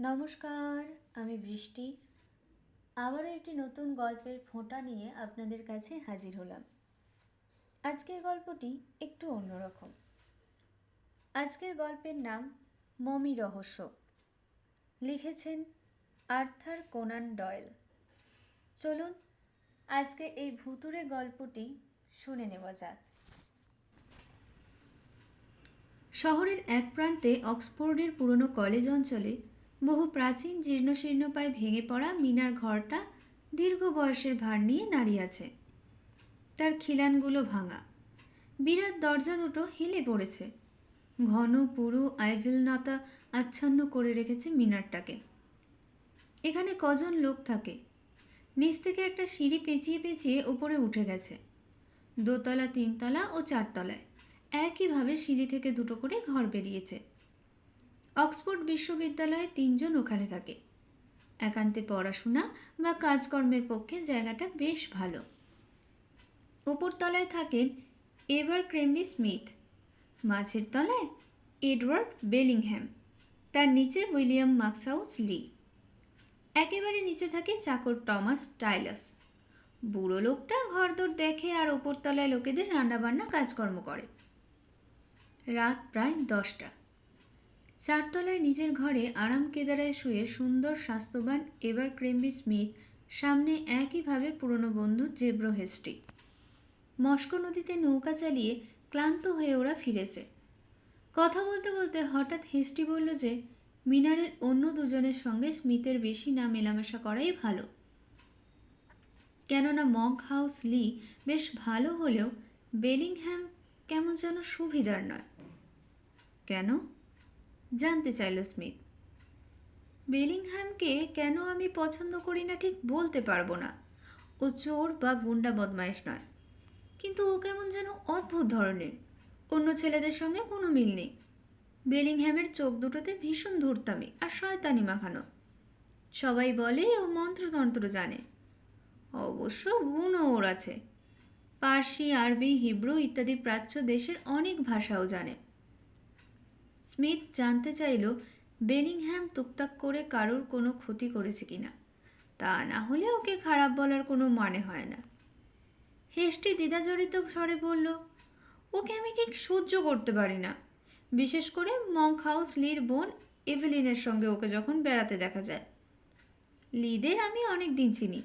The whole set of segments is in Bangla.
নমস্কার, আমি বৃষ্টি। আবারও একটি নতুন গল্পের ফোঁটা নিয়ে আপনাদের কাছে হাজির হলাম। আজকের গল্পটি একটু অন্যরকম। আজকের গল্পের নাম মমি রহস্য। লিখেছেন আর্থার কোনান ডয়েল। চলুন আজকে এই ভুতুরে গল্পটি শুনে নেওয়া যাক। শহরের এক প্রান্তে অক্সফোর্ডের পুরনো কলেজ অঞ্চলে বহু প্রাচীন জীর্ণশীর্ণ পায়ে ভেঙে পড়া মিনার ঘরটা দীর্ঘ বয়সের ভার নিয়ে দাঁড়িয়ে আছে। তার খিলানগুলো ভাঙা। বিরাট দরজা দুটো হেলে পড়েছে। ঘন, পুরু আইভিলনতা আচ্ছন্ন করে রেখেছে মিনারটাকে। এখানে কজন লোক থাকে? নিচ থেকে একটা সিঁড়ি পেঁচিয়ে পেঁচিয়ে উপরে উঠে গেছে। দোতলা, তিনতলা ও চারতলায়। একইভাবে সিঁড়ি থেকে দুটো করে ঘর বেরিয়েছে। অক্সফোর্ড বিশ্ববিদ্যালয়ে তিনজন ওখানে থাকে। একান্তে পড়াশোনা বা কাজকর্মের পক্ষে জায়গাটা বেশ ভালো। ওপরতলায় থাকেন এভার ক্রেম্বি স্মিথ। মাঝের তলায় এডওয়ার্ড বেলিংহ্যাম তার নিচে উইলিয়াম মাক্সাউস লি। একেবারে নিচে থাকে চাকর টমাস টাইলাস। বুড়ো লোকটা ঘরদোর দেখে আর ওপরতলায় লোকেদের রান্নাবান্না কাজকর্ম করে। রাত প্রায় দশটা। চারতলায় নিজের ঘরে আরাম কেদারায় শুয়ে সুন্দর স্বাস্থ্যবান এভার ক্রেম্বি স্মিথ, সামনে একইভাবে পুরনো বন্ধু জেব্রো হেস্টি। মস্কো নদীতে নৌকা চালিয়ে ক্লান্ত হয়ে ওরা ফিরেছে। কথা বলতে বলতে হঠাৎ হেস্টি বলল যে, মিনারের অন্য দুজনের সঙ্গে স্মিথের বেশি না মেলামেশা করাই ভালো। কেননা মগ হাউস লি বেশ ভালো হলেও বেলিংহ্যাম কেমন যেন সুবিধার নয়। কেন? জানতে চাইল স্মিথ। বেলিংহ্যামকে কেন আমি পছন্দ করি না ঠিক বলতে পারব না। ও চোর বা গুন্ডা বদমাইশ নয়। কিন্তু ও কেমন যেন অদ্ভুত ধরনের। অন্য ছেলেদের সঙ্গে কোনো মিল নেই। বেলিংহ্যামের চোখ দুটোতে ভীষণ ধূর্তামি আর শয়তানি মাখানো। সবাই বলে ও মন্ত্রতন্ত্র জানে। অবশ্য গুণও ওর আছে। পার্সি, আরবি, হিব্রু ইত্যাদি প্রাচ্য দেশের অনেক ভাষাও জানে। স্মিথ জানতে চাইল বেনিংহ্যাম তুকতাক করে কারোর কোনো ক্ষতি করেছে কিনা তা না হলে ওকে খারাপ বলার কোনো মানে হয় না। হেস্টি দ্বিধাজড়িত স্বরে বলল, ওকে আমি ঠিক সহ্য করতে পারি না। বিশেষ করে মঙ্ক হাউস লির বোন এভেলিনের সঙ্গে ওকে যখন বেড়াতে দেখা যায়। লিদের আমি অনেক দিন চিনি।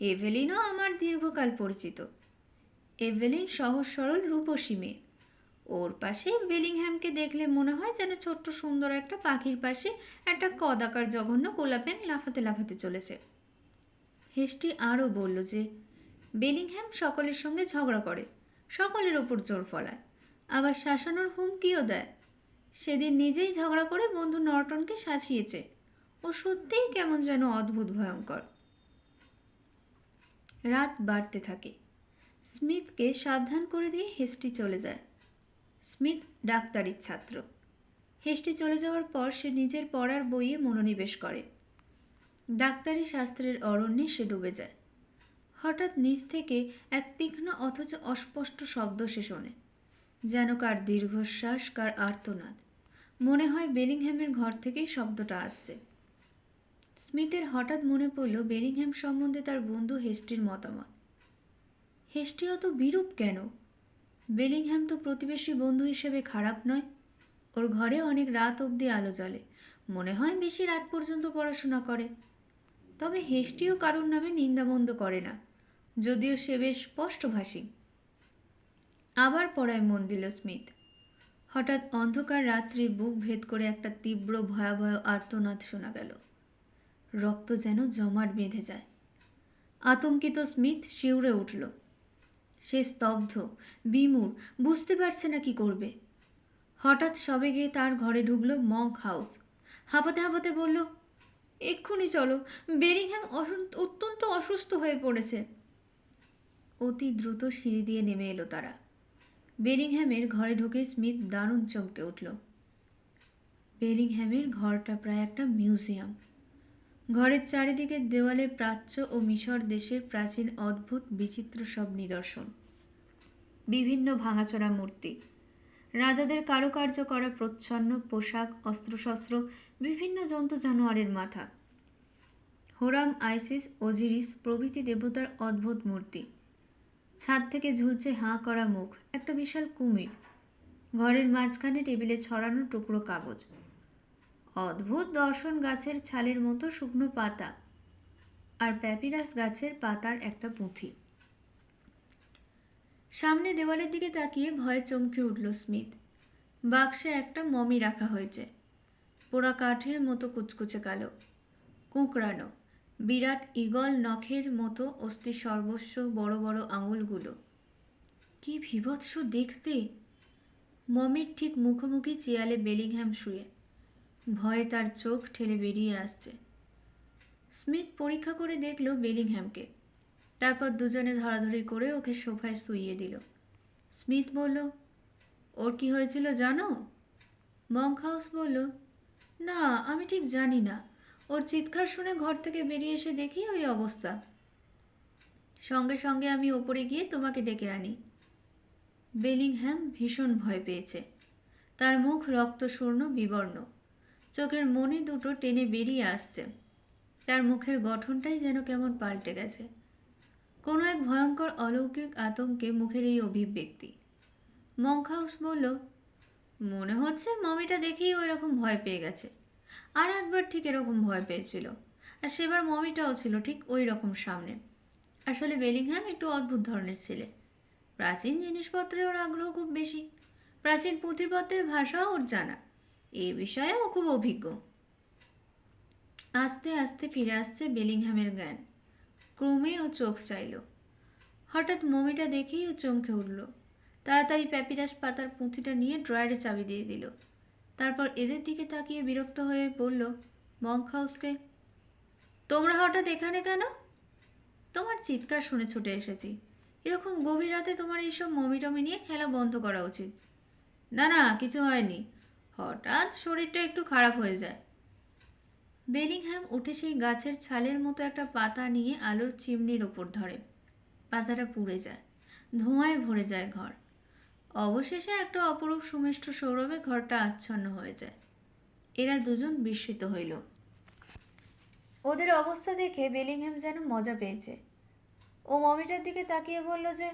এভেলিনও আমার দীর্ঘকাল পরিচিত। এভেলিন সহজ সরল রূপসী মেয়ে। ওর পাশে বেলিংহ্যামকে দেখলে মনে হয় যেন ছোট্ট সুন্দর একটা পাখির পাশে একটা কদাকার জঘন্য গোলাপেন লাফাতে লাফাতে চলেছে। হেস্টি আরও বলল যে, বেলিংহ্যাম সকলের সঙ্গে ঝগড়া করে, সকলের ওপর জোর ফলায়। আবার শাসানোর হুমকিও দেয়। সেদিন নিজেই ঝগড়া করে বন্ধু নর্টনকে সাজিয়েছে ও সত্যিই কেমন যেন অদ্ভুত ভয়ঙ্কর। রাত বাড়তে থাকে। স্মিথকে সাবধান করে দিয়ে হেস্টি চলে যায়। স্মিথ ডাক্তারির ছাত্র। হেস্টি চলে যাওয়ার পর সে নিজের পড়ার বইয়ে মনোনিবেশ করে। ডাক্তারি শাস্ত্রের অরণ্যে সে ডুবে যায়। হঠাৎ নিচ থেকে এক তীক্ষ্ণ অথচ অস্পষ্ট শব্দ সে শোনে, যেন কার দীর্ঘশ্বাস, কার আর্তনাদ। মনে হয় বেলিংহ্যামের ঘর থেকেই শব্দটা আসছে। স্মিথের হঠাৎ মনে পড়ল বেলিংহ্যাম সম্বন্ধে তার বন্ধু হেস্টির মতামত। হেস্টি অত বিরূপ কেন? বেলিংহ্যাম তো প্রতিবেশী বন্ধু হিসেবে খারাপ নয়। ওর ঘরে অনেক রাত অবধি আলো জ্বলে। মনে হয় বেশি রাত পর্যন্ত পড়াশোনা করে। তবে হেস্টিও কারোর নামে নিন্দাবন্ধ করে না। যদিও সে বেশ স্পষ্টভাষী। আবার পড়ায় মন দিল স্মিথ হঠাৎ অন্ধকার রাত্রি বুক ভেদ করে একটা তীব্র ভয়াবহ আর্তনাদ শোনা গেল। রক্ত যেন জমাট বেঁধে যায়। আতঙ্কিত স্মিথ শিউরে উঠল। সে স্তব্ধ। বিমূর, বুঝতে পারছে না কি করবে। হঠাৎ সবে গিয়ে তার ঘরে ঢুকলো মঙ্ক হাউস হাঁপাতে হাঁপাতে বলল, এক্ষুনি চলো বেরিংহ্যাম অত্যন্ত অসুস্থ হয়ে পড়েছে। অতি দ্রুত সিঁড়ি দিয়ে নেমে এলো তারা। বেলিংহ্যামের ঘরে ঢুকে স্মিথ দারুণ চমকে উঠল। বেলিংহ্যামের ঘরটা প্রায় একটা মিউজিয়াম ঘরের চারিদিকে দেওয়ালে প্রাচ্য ও মিশর দেশের প্রাচীন অদ্ভুত বিচিত্র সব নিদর্শন। বিভিন্ন ভাঙাচোরা মূর্তি। রাজাদের কারুকার্য করা প্রচ্ছন্ন পোশাক, অস্ত্রশস্ত্র, বিভিন্ন জন্তু জানোয়ারের মাথা। হোরাম, আইসিস, ওজিরিস প্রভৃতি দেবতার অদ্ভুত মূর্তি। ছাদ থেকে ঝুলছে হাঁ করা মুখ, একটা বিশাল কুমির। ঘরের মাঝখানে টেবিলে ছড়ানো টুকরো কাগজ। অদ্ভুত দর্শন গাছের ছালের মতো শুকনো পাতা আর প্যাপিরাস গাছের পাতার একটা পুঁথি। সামনে দেওয়ালের দিকে তাকিয়ে ভয়ে চমকে উঠল স্মিথ বাক্সে একটা মমি রাখা হয়েছে। পোড়া কাঠের মতো কুচকুচে কালো। কুঁকড়ানো। বিরাট ইগল নখের মতো অস্থি সর্বস্ব বড় বড় আঙুলগুলো। কি ভীভৎস দেখতে। মমির ঠিক মুখোমুখি চেয়ালে বেলিংহ্যাম শুয়ে। ভয়ে তার চোখ ঠেলে বেরিয়ে আসছে। স্মিথ পরীক্ষা করে দেখল বেলিংহ্যামকে তারপর দুজনে ধরাধরি করে ওকে সোফায় শুইয়ে দিল। স্মিথ বলল, ওর কি হয়েছিল জানো? মঙ্ক মংহাউস বলল, না, আমি ঠিক জানি না। ওর চিৎকার শুনে ঘর থেকে বেরিয়ে এসে দেখি ওই অবস্থা। সঙ্গে সঙ্গে আমি ওপরে গিয়ে তোমাকে ডেকে আনি। বেলিংহ্যাম ভীষণ ভয় পেয়েছে। তার মুখ রক্তশূর্ণ বিবর্ণ। চোখের মনি দুটো টেনে বেরিয়ে আসছে। তার মুখের গঠনটাই যেন কেমন পাল্টে গেছে। কোনো এক ভয়ঙ্কর অলৌকিক আতঙ্কে মুখের এই অভিব্যক্তি। মংখাউস বলল, মনে হচ্ছে মমিটা দেখেই ওই রকম ভয় পেয়ে গেছে। আর একবার ঠিক এরকম ভয় পেয়েছিল। আর সেবার মমিটাও ছিল ঠিক ওই রকম সামনে। আসলে বেলিংহ্যাম একটু অদ্ভুত ধরনের ছেলে। প্রাচীন জিনিসপত্রে ওর আগ্রহ খুব বেশি। প্রাচীন পুঁথিপত্রের ভাষাও ওর জানা। এ বিষয়ে ও খুব অভিজ্ঞ। আস্তে আস্তে ফিরে আসছে বেলিংহ্যামের জ্ঞান। ক্রমে ও চোখ চাইল। হঠাৎ মমিটা দেখেই ও চমকে উঠল। তাড়াতাড়ি প্যাপিরাস পাতার পুঁথিটা নিয়ে ড্রয়ারে চাবি দিয়ে দিল। তারপর এদের দিকে তাকিয়ে বিরক্ত হয়ে বলল, মঙ্ক হাউসকে, তোমরা হঠাৎ এখানে কেন? তোমার চিৎকার শুনে ছুটে এসেছি। এরকম গভীর রাতে তোমার এইসব মমি টমি নিয়ে খেলা বন্ধ করা উচিত। না না, কিছু হয়নি। হঠাৎ শরীরটা একটু খারাপ হয়ে যায়। বেলিংহ্যাম উঠে সেই গাছের ছালের মতো একটা পাতা নিয়ে আলোর চিমনির ওপর ধরে। পাতাটা পুড়ে যায়, ধোঁয়ায় ভরে যায় ঘর। অবশেষে একটা অপরূপ সুমিষ্ট সৌরভে ঘরটা আচ্ছন্ন হয়ে যায়। এরা দুজন বিস্মিত হইল। ওদের অবস্থা দেখে বেলিংহ্যাম যেন মজা পেয়েছে। ও মমিটার দিকে তাকিয়ে বলল যে,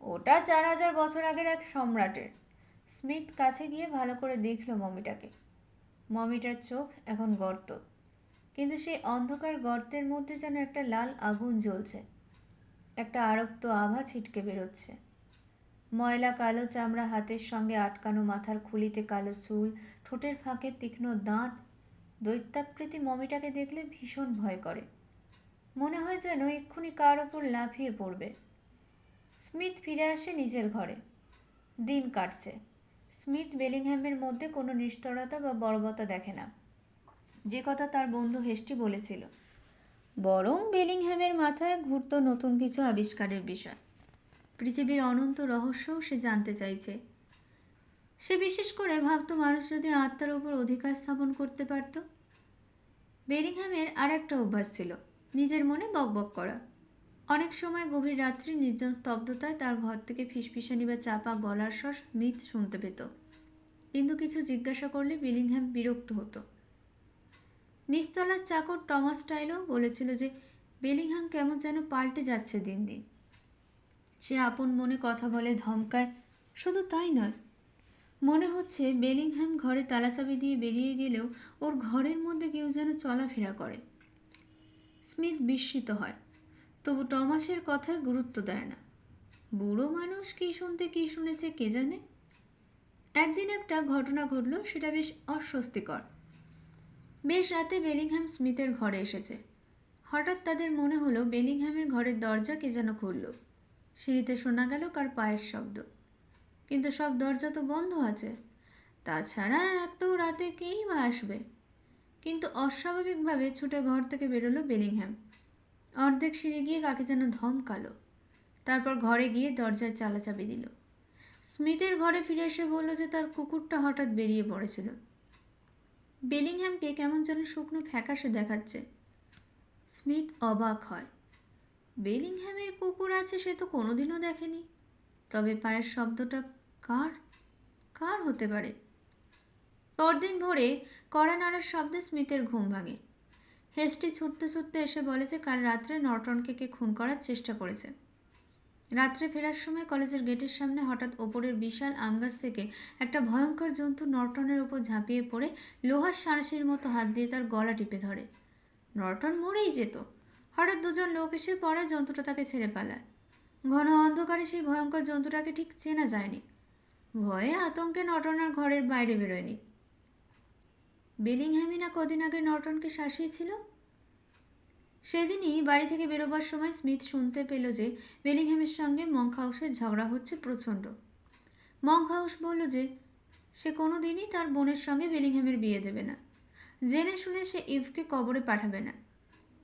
ওটা চার হাজার বছর আগের এক সম্রাটের। স্মিথ কাছে গিয়ে ভালো করে দেখল মমিটাকে। মমিটার চোখ এখন গর্ত। কিন্তু সেই অন্ধকার গর্তের মধ্যে যেন একটা লাল আগুন জ্বলছে। একটা আরক্ত আভা ছিটকে বেরোচ্ছে। ময়লা কালো চামড়া হাতের সঙ্গে আটকানো মাথার খুলিতে কালো চুল, ঠোঁটের ফাঁকে তীক্ষ্ণ দাঁত, দৈত্যাকৃতি মমিটাকে দেখলে ভীষণ ভয় করে। মনে হয় যেন এক্ষুনি কার ওপর লাফিয়ে পড়বে। স্মিথ ফিরে আসে নিজের ঘরে। দিন কাটছে। স্মিথ বেলিংহ্যামের মধ্যে কোনো নিষ্ঠুরতা বা বর্বতা দেখে না। যে কথা তার বন্ধু হেস্টি বলেছিল। বরং বেলিংহ্যামের মাথায় ঘুরত নতুন কিছু আবিষ্কারের বিষয়। পৃথিবীর অনন্ত রহস্যও সে জানতে চাইছে। সে বিশেষ করে ভাবত মানুষ যদি আত্মার উপর অধিকার স্থাপন করতে পারত। বেলিংহ্যামের আর একটা অভ্যাস ছিল, নিজের মনে বকবক করা। অনেক সময় গভীর রাত্রি নির্জন স্তব্ধতায় তার ঘর থেকে ফিসফিসানি বা চাপা গলার স্বর স্মিথ শুনতে পেত। কিন্তু কিছু জিজ্ঞাসা করলে বিলিংহ্যাম বিরক্ত হতো। নিচতলার চাকর টমাস টাইলও বলেছিল যে, বেলিংহাম কেমন যেন পাল্টে যাচ্ছে দিন দিন। সে আপন মনে কথা বলে ধমকায়, শুধু তাই নয়। মনে হচ্ছে বেলিংহ্যাম ঘরে তালাচাবি দিয়ে বেরিয়ে গেলেও ওর ঘরের মধ্যে কেউ যেন চলাফেরা করে। স্মিথ বিস্মিত হয়। তবু টমাসের কথায় গুরুত্ব দেয় না। বুড়ো মানুষ কী শুনতে কী শুনেছে কে জানে? একদিন একটা ঘটনা ঘটল, সেটা বেশ অস্বস্তিকর। বেশ রাতে বেলিংহ্যাম স্মিথের ঘরে এসেছে। হঠাৎ তাদের মনে হলো বেলিংহ্যামের ঘরের দরজা কে যেন খুলল। সিঁড়িতে শোনা গেল কার পায়ের শব্দ। কিন্তু সব দরজা তো বন্ধ আছে। তাছাড়া এত রাতে কেই বা আসবে। কিন্তু অস্বাভাবিকভাবে ছুটে ঘর থেকে বেরোলো বেলিংহ্যাম অর্ধেক সিঁড়ি গিয়ে কাকে যেন ধমকালো। তারপর ঘরে গিয়ে দরজার চালা চাবি দিল। স্মিথের ঘরে ফিরে এসে বলল যে তার কুকুরটা হঠাৎ বেরিয়ে পড়েছিল। বেলিংহ্যামকে কেমন যেন শুকনো ফ্যাকাশে দেখাচ্ছে। স্মিথ অবাক হয়। বেলিংহ্যামের কুকুর আছে সে তো কোনোদিনও দেখেনি। তবে পায়ের শব্দটা কার কার হতে পারে? পরদিন ভোরে কড়া নাড়ার শব্দে স্মিথের ঘুম ভাঙে। হেস্টি ছুটতে ছুটতে এসে বলে যে কাল রাত্রে নর্টনকে কে খুন করার চেষ্টা করেছে। রাত্রে ফেরার সময় কলেজের গেটের সামনে হঠাৎ ওপরের বিশাল আম গাছ থেকে একটা ভয়ঙ্কর জন্তু নর্টনের ওপর ঝাঁপিয়ে পড়ে, লোহার সাঁড়শির মতো হাত দিয়ে তার গলা টিপে ধরে। নর্টন মরেই যেত। হঠাৎ দুজন লোক এসে পড়ে জন্তুটা তাকে ছেড়ে পালায়। ঘন অন্ধকারে সেই ভয়ঙ্কর জন্তুটাকে ঠিক চেনা যায়নি। ভয়ে আতঙ্কে নর্টনের ঘরের বাইরে বেরোয়নি। বেলিংহ্যামি না কদিন আগে নর্টনকে শাসিয়েছিল? সেদিনই বাড়ি থেকে বেরোবার সময় স্মিথ শুনতে পেল যে বেলিংহ্যামের সঙ্গে মঙ্ক হাউসের ঝগড়া হচ্ছে প্রচণ্ড। মঙ্ক হাউস বলল যে, সে কোনো দিনই তার বোনের সঙ্গে বেলিংহ্যামের বিয়ে দেবে না। জেনে শুনে সে ইভকে কবরে পাঠাবে না।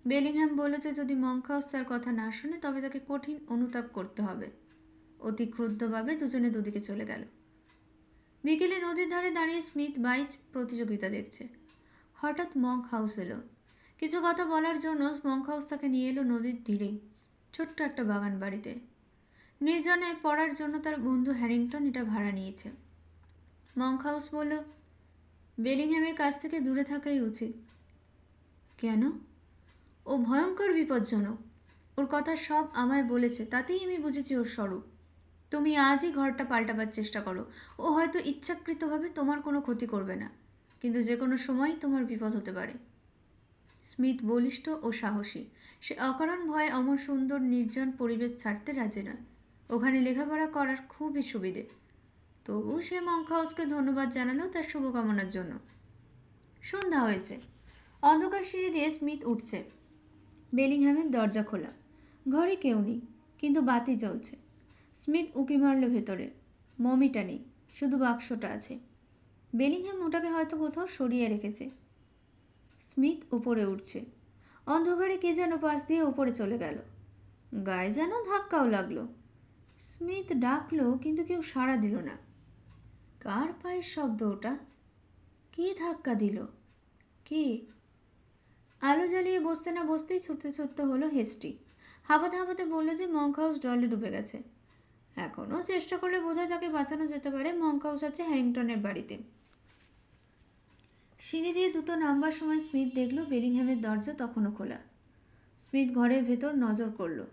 বেলিংহ্যাম বলল যে, যদি মঙ্ক হাউস তার কথা না শুনে, তবে তাকে কঠিন অনুতাপ করতে হবে। অতি ক্রুদ্ধভাবে দুজনে দুদিকে চলে গেল। বিকেলে নদীর ধারে দাঁড়িয়ে স্মিথ বাইচ প্রতিযোগিতা দেখছে। হঠাৎ মঙ্ক হাউস এলো। কিছু কথা বলার জন্য মঙ্ক হাউস তাকে নিয়ে এলো নদীর তীরে। ছোট্ট একটা বাগান বাড়িতে। নির্জনে পড়ার জন্য তার বন্ধু হ্যারিংটন এটা ভাড়া নিয়েছে। মঙ্ক হাউস বলল বেলিংহ্যামের কাছ থেকে দূরে থাকাই উচিত। কেন? ও ভয়ঙ্কর বিপজ্জনক। ওর কথা সব আমায় বলেছে, তাতেই আমি বুঝেছি ওর স্বরূপ। তুমি আজই ঘরটা পাল্টাবার চেষ্টা করো। ও হয়তো ইচ্ছাকৃতভাবে তোমার কোনো ক্ষতি করবে না, কিন্তু যে কোনো সময় তোমার বিপদ হতে পারে। স্মিথ বলিষ্ঠ ও সাহসী। সে অকারণ ভয়ে অমর সুন্দর নির্জন পরিবেশ ছাড়তে রাজি নয়। ওখানে লেখাপড়া করার খুবই সুবিধে। তবু সে মঙ্ক হাউসকে ধন্যবাদ জানালো তার শুভকামনার জন্য। সন্ধ্যা হয়েছে। অন্ধকার সিঁড়ি দিয়ে স্মিথ উঠছে। বেলিংহ্যামের দরজা খোলা। ঘরে কেউ নেই, কিন্তু বাতি জ্বলছে। স্মিথ উঁকি মারল ভেতরে। মমিটা নেই, শুধু বাক্সটা আছে। বেলিংহ্যাম ওটাকে হয়তো কোথাও সরিয়ে রেখেছে। স্মিথ উপরে উঠছে। অন্ধকারে কে যেন পাশ দিয়ে উপরে চলে গেল। গায়ে যেন ধাক্কাও লাগল। স্মিথ ডাকলো, কিন্তু কেউ সাড়া দিল না। কার পায়ের শব্দ ওটা? কে ধাক্কা দিল? কে? আলো জ্বালিয়ে বসতে না বসতেই ছুটতে ছুটতে হলো হেস্টি। হাবাতে হাঁপাতে বলল যে মঙ্ক হাউস জলে ডুবে গেছে। এখনও চেষ্টা করলে বোধহয় তাকে বাঁচানো যেতে পারে। মঙ্ক হাউস আছে হ্যারিংটনের বাড়িতে। সিঁড়ি দিয়ে দুটো নামবার সময় স্মিথ দেখল বেলিংহ্যামের দরজা তখনও খোলা। স্মিথ ঘরের ভেতর নজর করল।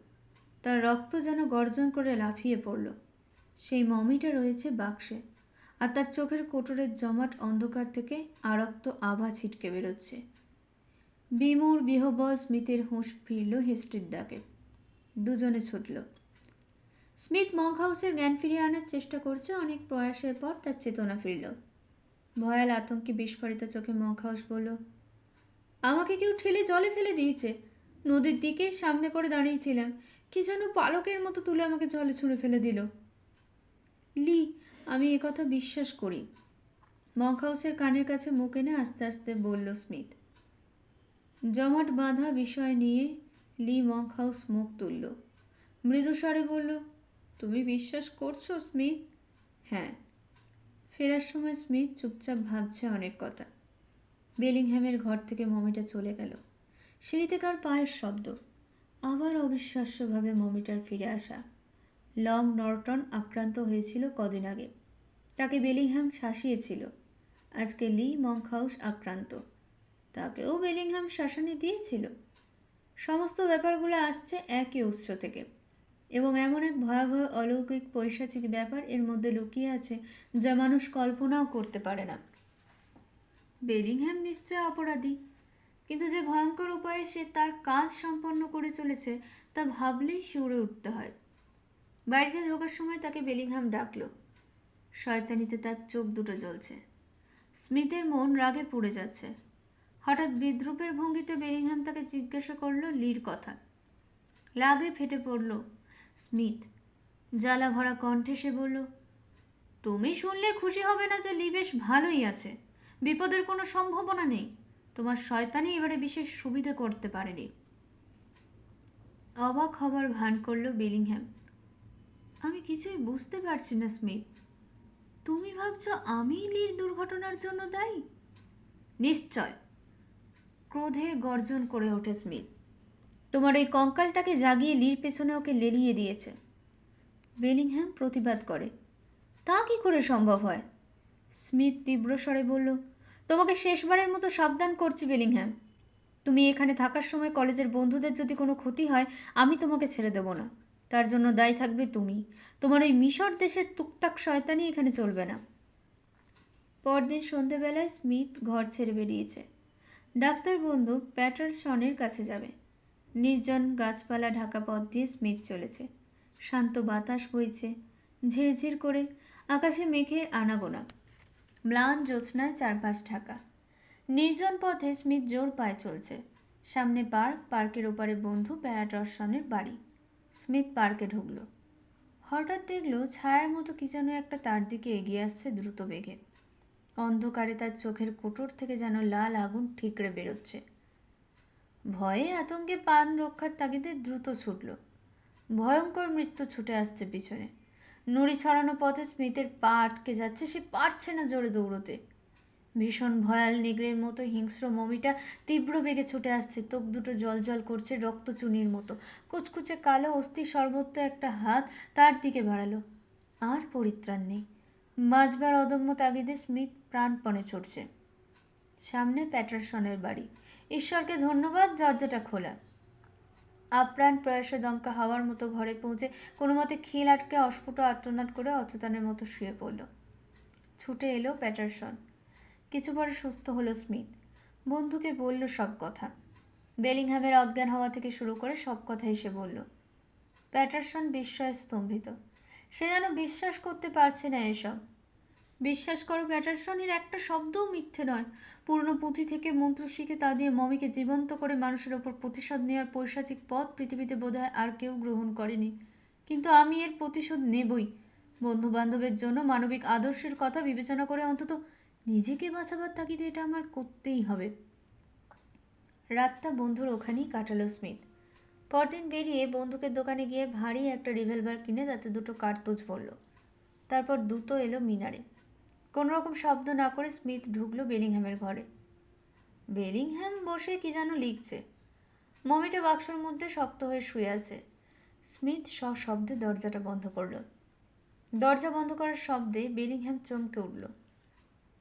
তার রক্ত যেন গর্জন করে লাফিয়ে পড়ল। সেই মমিটা রয়েছে বাক্সে, আর তার চোখের কোটরের জমাট অন্ধকার থেকে আরক্ত আভা ছিটকে বেরোচ্ছে। বিমূর, বিহবল স্মিথের হুঁশ ফিরল হেস্টির ডাকে। দুজনে ছুটল। স্মিথ মঙ্ক হাউসের জ্ঞান ফিরিয়ে আনার চেষ্টা করছে, অনেক প্রয়াসের পর তার চেতনা ফিরল। ভয়াল আতঙ্কে বিস্ফোরিত চোখে মঙ্ক হাউস বলল, আমাকে কেউ ঠেলে জলে ফেলে দিয়েছে। নদীর দিকে সামনে করে দাঁড়িয়েছিলাম। কি যেন পালকের মতো তুলে আমাকে জলে ছুঁড়ে ফেলে দিল। লি, আমি কথা বিশ্বাস করি। মঙ্ক হাউসের কানের কাছে মুখ এনে আস্তে আস্তে বলল স্মিথ। জমাট বাঁধা বিষয় নিয়ে লি মঙ্ক হাউস মুখ তুলল। মৃদু স্বরে বলল, তুমি বিশ্বাস করছ স্মিথ? হ্যাঁ। ফেরার সময় স্মিথ চুপচাপ ভাবছে অনেক কথা। বেলিংহ্যামের ঘর থেকে মমিটা চলে গেল। সিঁড়িতে কার পায়ের শব্দ। আবার অবিশ্বাস্যভাবে মমিটার ফিরে আসা। লং নর্টন আক্রান্ত হয়েছিল কদিন আগে। তাকে বেলিংহ্যাম শাসিয়েছিল। আজকে লি মঙ্ক হাউস আক্রান্ত। তাকেও বেলিংহ্যাম শাসনে দিয়েছিল। সমস্ত ব্যাপারগুলো আসছে একই উৎস থেকে। এবং এমন এক ভয়াবহ অলৌকিক পৈশাচিক ব্যাপার এর মধ্যে লুকিয়ে আছে যা মানুষ কল্পনাও করতে পারে না। বেলিংহ্যাম নিশ্চয় অপরাধী। কিন্তু যে ভয়ঙ্কর উপায়ে সে তার কাজ সম্পন্ন করে চলেছে, তা ভাবলেই শিউরে উঠতে হয়। বাড়িতে ঢোকার সময় তাকে বেলিংহ্যাম ডাকলো। শয়তানিতে তার চোখ দুটো জ্বলছে। স্মিথের মন রাগে পুড়ে যাচ্ছে। হঠাৎ বিদ্রুপের ভঙ্গিতে বেলিংহ্যাম তাকে জিজ্ঞাসা করল লির কথা। লাগে ফেটে পড়ল। স্মিথ। জ্বালা ভরা কণ্ঠে সে বলল, তুমি শুনলে খুশি হবে না যে লি বেশ ভালোই আছে। বিপদের কোনো সম্ভাবনা নেই। তোমার শয়তানি এবারে বিশেষ সুবিধে করতে পারেনি। অবাক হবার ভান করল বেলিংহ্যাম আমি কিছুই বুঝতে পারছি না স্মিথ। তুমি ভাবছ আমি লির দুর্ঘটনার জন্য দায়ী? নিশ্চয়। ক্রোধে গর্জন করে ওঠে স্মিথ। তোমার ওই কঙ্কালটাকে জাগিয়ে লির পেছনে ওকে লেলিয়ে দিয়েছে। বেলিংহ্যাম প্রতিবাদ করে। তা কি করে সম্ভব হয়? স্মিথ তীব্র স্বরে বলল, তোমাকে শেষবারের মতো সাবধান করছি বেলিংহ্যাম তুমি এখানে থাকার সময় কলেজের বন্ধুদের যদি কোনো ক্ষতি হয়, আমি তোমাকে ছেড়ে দেবো না। তার জন্য দায়ী থাকবে তুমি। তোমার ওই মিশর দেশের টুকটাক শয়তানি এখানে চলবে না। পরদিন সন্ধেবেলায় স্মিথ ঘর ছেড়ে বেরিয়েছে। ডাক্তার বন্ধু প্যাটারসনের কাছে যাবে। নির্জন গাছপালা ঢাকা পথ দিয়ে স্মিথ চলেছে। শান্ত বাতাস বইছে ঝিরঝির করে আকাশে মেঘের আনাগোনা। ম্লান জ্যোৎস্নায় চারপাশ ঢাকা। নির্জন পথে স্মিথ জোর পায়ে চলছে। সামনে পার্ক, পার্কের ওপারে বন্ধু প্যারাটর্সনের বাড়ি। স্মিথ পার্কে ঢুকল। হঠাৎ দেখল ছায়ার মতো কি যেন একটা তার দিকে এগিয়ে আসছে দ্রুত বেগে। অন্ধকারে তার চোখের কোটর থেকে যেন লাল আগুন ঠিকরে বেরোচ্ছে। ভয়ে আতঙ্কে পান রক্ষার তাগিদে দ্রুত ছুটল। ভয়ঙ্কর মৃত্যু ছুটে আসছে পিছনে। নুড়ি ছড়ানো পথে স্মিথের পা আটকে যাচ্ছে, সে পারছে না জোরে দৌড়তে। ভীষণ ভয়াল নিগড়ের মতো হিংস্র মমিটা তীব্র বেগে ছুটে আসছে। তোক দুটো জল জল করছে রক্তচুনির মতো। কুচকুচে কালো অস্থি সর্বত্র একটা হাত তার দিকে বাড়ালো। আর পরিত্রাণ নেই। বাঁচবার অদম্য তাগিদে স্মিথ প্রাণপণে ছুটছে। সামনে প্যাটারসনের বাড়ি। ঈশ্বরকে ধন্যবাদ, দরজাটা খোলা। আপ্রাণ প্রয়াসে দমকা হাওয়ার মতো ঘরে পৌঁছে কোনো মতে খিল আটকে অস্ফুট আত্মনাট করে অচেতনের মতো শুয়ে পড়ল। ছুটে এলো প্যাটারসন। কিছু পরে সুস্থ হলো স্মিথ। বন্ধুকে বলল সব কথা। বেলিংহামের অজ্ঞান হওয়া থেকে শুরু করে সব কথাই সে বলল। প্যাটারসন বিস্ময়ে স্তম্ভিত। সে যেন বিশ্বাস করতে পারছে না এসব। বিশ্বাস করো প্যাটারসনের একটা শব্দও মিথ্যে নয়। পুরনো পুঁথি থেকে মন্ত্র শিখে তা দিয়ে মমিকে জীবন্ত করে মানুষের ওপর প্রতিশোধ নেওয়ার পৈশাচিক পথ পৃথিবীতে বোধহয় আর কেউ গ্রহণ করেনি। কিন্তু আমি এর প্রতিশোধ নেবই। বন্ধু বান্ধবের জন্য মানবিক আদর্শের কথা বিবেচনা করে অন্তত নিজেকে বাঁচাবার তাগিদে এটা আমার করতেই হবে। রাতটা বন্ধুর ওখানেই কাটালো স্মিথ পরদিন বেরিয়ে বন্দুকের দোকানে গিয়ে ভারী একটা রিভলভার কিনে তাতে দুটো কার্তুজ পড়ল তারপর দুটো এলো মিনারে। কোনো রকম শব্দ না করে স্মিথ ঢুকলো বেলিংহ্যামের ঘরে। বেলিংহ্যাম বসে কি যেন লিখছে। মমিটা বাক্সর মধ্যে শক্ত হয়ে শুয়ে আছে। স্মিথ সশব্দে দরজাটা বন্ধ করল। দরজা বন্ধ করার শব্দে বেলিংহ্যাম চমকে উঠল।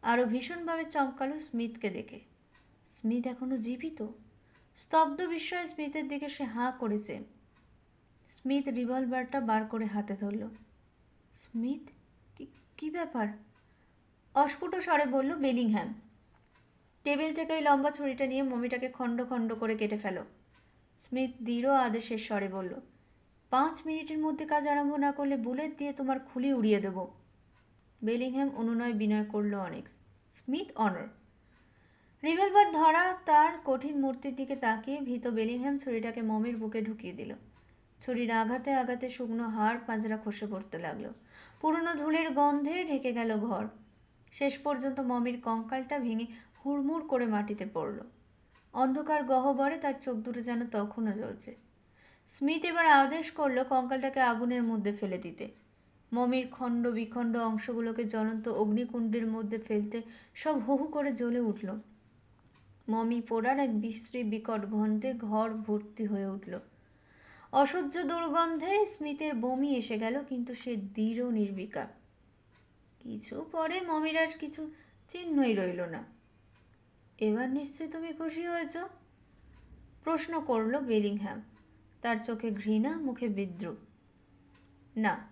আরও ভীষণভাবে চমকালো স্মিথকে দেখে। স্মিথ এখনও জীবিত? স্তব্ধ বিস্ময়ে স্মিথের দিকে সে হাঁ করেছে। স্মিথ রিভলভারটা বার করে হাতে ধরল। স্মিথ? কি, কী ব্যাপার? অস্ফুট স্বরে বলল বেলিংহ্যাম টেবিল থেকে ওই লম্বা ছুরিটা নিয়ে মমিটাকে খণ্ড খণ্ড করে কেটে ফেলো। স্মিথ দৃঢ় আদেশের স্বরে বলল, পাঁচ মিনিটের মধ্যে কাজ আরম্ভ না করলে বুলেট দিয়ে তোমার খুলি উড়িয়ে দেব। বেলিংহ্যাম অনুনয় বিনয় করল অনেক। স্মিথ অনর রিভলভার ধরা তার কঠিন মূর্তির দিকে তাকিয়ে ভীত বেলিংহ্যাম ছুরিটাকে মমির বুকে ঢুকিয়ে দিল। ছুরির আঘাতে আঘাতে শুকনো হাড় পাঁজরা খসে পড়তে লাগল। পুরনো ধুলের গন্ধে ঢেকে গেল ঘর। শেষ পর্যন্ত মমির কঙ্কালটা ভেঙে হুড়মুড় করে মাটিতে পড়ল। অন্ধকার গহ্বরে তার চোখ দুটো যেন তখনও জ্বলছে। স্মিথ এবার আদেশ করল কঙ্কালটাকে আগুনের মধ্যে ফেলে দিতে। মমির খণ্ড বিখণ্ড অংশগুলোকে জ্বলন্ত অগ্নিকুণ্ডের মধ্যে ফেলতে সব হু হু করে জ্বলে উঠল। মমি পোড়ার এক বিশ্রী বিকট গন্ধে ঘর ভর্তি হয়ে উঠল। অসহ্য দুর্গন্ধে স্মিথের বমি এসে গেল, কিন্তু সে দৃঢ় নির্বিকার। কিছু পরে মমির আর কিছু চিহ্নই রইল না। এবার নিশ্চয়ই তুমি খুশি হয়েছ? প্রশ্ন করল বেলিংহ্যাম তার চোখে ঘৃণা, মুখে বিদ্রুপ। না,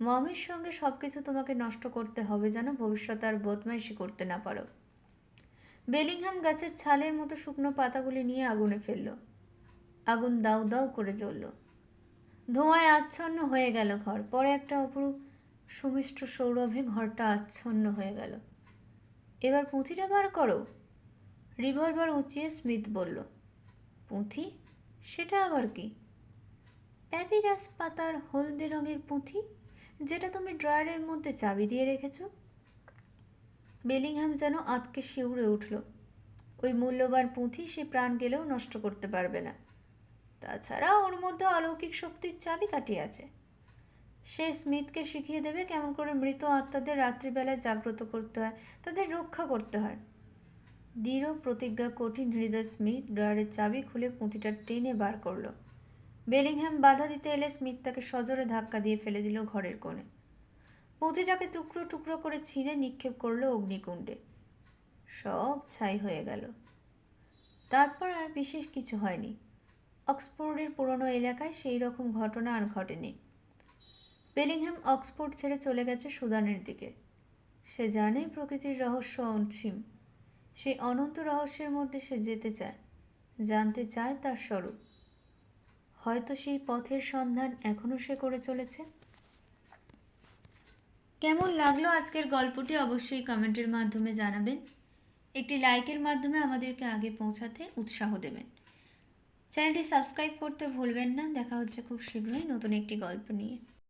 মমির সঙ্গে সব কিছু তোমাকে নষ্ট করতে হবে যেন ভবিষ্যতে আর বদমাইশি করতে না পারো। বেলিংহাম গাছের ছালের মতো শুকনো পাতাগুলি নিয়ে আগুনে ফেলল। আগুন দাউ দাউ করে জ্বলল। ধোঁয়ায় আচ্ছন্ন হয়ে গেল ঘর। পরে একটা অপরূপ সুমিষ্ট সৌরভে ঘরটা আচ্ছন্ন হয়ে গেল। এবার পুঁথিটা বার করো। রিভলভার উঁচিয়ে স্মিথ বলল, পুঁথি? সেটা আবার কি? প্যাপিরাস পাতার হলদে রঙের পুঁথি, যেটা তুমি ড্রয়ারের মধ্যে চাবি দিয়ে রেখেছ? বেলিংহ্যাম যেন আতকে শিউরে উঠল। ওই মূল্যবান পুঁথি সে প্রাণ গেলেও নষ্ট করতে পারবে না। তাছাড়া ওর মধ্যে অলৌকিক শক্তির চাবি কাটিয়ে আছে। সে স্মিথকে শিখিয়ে দেবে কেমন করে মৃত আত্মাদের রাত্রিবেলায় জাগ্রত করতে হয়, তাদের রক্ষা করতে হয়। দৃঢ় প্রতিজ্ঞা কঠিন হৃদয় স্মিথ ড্রয়ারের চাবি খুলে পুঁথিটা টেনে বার করল। বেলিংহ্যাম বাধা দিতে এলে স্মিথ তাকে সজোরে ধাক্কা দিয়ে ফেলে দিল ঘরের কোণে। পুঁতিটাকে টুকরো টুকরো করে ছিঁড়ে নিক্ষেপ করল অগ্নিকুণ্ডে। সব ছাই হয়ে গেল। তারপর আর বিশেষ কিছু হয়নি। অক্সফোর্ডের পুরনো এলাকায় সেই রকম ঘটনা আর ঘটেনি। বেলিংহ্যাম অক্সফোর্ড ছেড়ে চলে গেছে সুদানের দিকে। সে জানে প্রকৃতির রহস্য অসীম সেই অনন্ত রহস্যের মধ্যে সে যেতে চায়, জানতে চায় তার স্বরূপ। হয়তো সেই পথের সন্ধান এখনও সে করে চলেছে। কেমন লাগল আজকের গল্পটি অবশ্যই কমেন্টের মাধ্যমে জানাবেন। একটি লাইকের মাধ্যমে আমাদেরকে আগে পৌঁছাতে উৎসাহ দেবেন। চ্যানেলটি সাবস্ক্রাইব করতে ভুলবেন না। দেখা হচ্ছে খুব শীঘ্রই নতুন একটি গল্প নিয়ে।